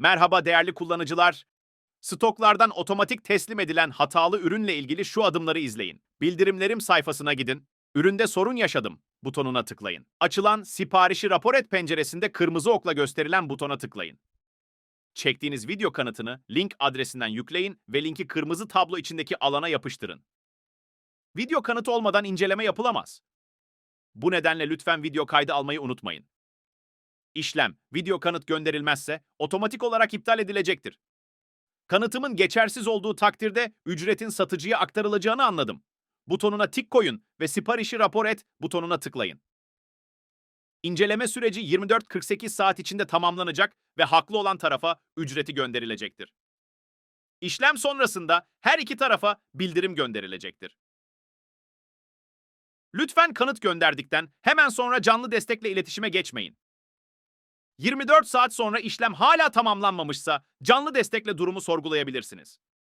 Merhaba değerli kullanıcılar. Stoklardan otomatik teslim edilen hatalı ürünle ilgili şu adımları izleyin. Bildirimlerim sayfasına gidin. Üründe sorun yaşadım butonuna tıklayın. Açılan siparişi rapor et penceresinde kırmızı okla gösterilen butona tıklayın. Çektiğiniz video kanıtını link adresinden yükleyin ve linki kırmızı tablo içindeki alana yapıştırın. Video kanıtı olmadan inceleme yapılamaz. Bu nedenle lütfen video kaydı almayı unutmayın. İşlem, video kanıt gönderilmezse otomatik olarak iptal edilecektir. Kanıtımın geçersiz olduğu takdirde ücretin satıcıya aktarılacağını anladım. Butonuna tik koyun ve siparişi rapor et butonuna tıklayın. İnceleme süreci 24-48 saat içinde tamamlanacak ve haklı olan tarafa ücreti gönderilecektir. İşlem sonrasında her iki tarafa bildirim gönderilecektir. Lütfen kanıt gönderdikten hemen sonra canlı destekle iletişime geçmeyin. 24 saat sonra işlem hala tamamlanmamışsa canlı destekle durumu sorgulayabilirsiniz.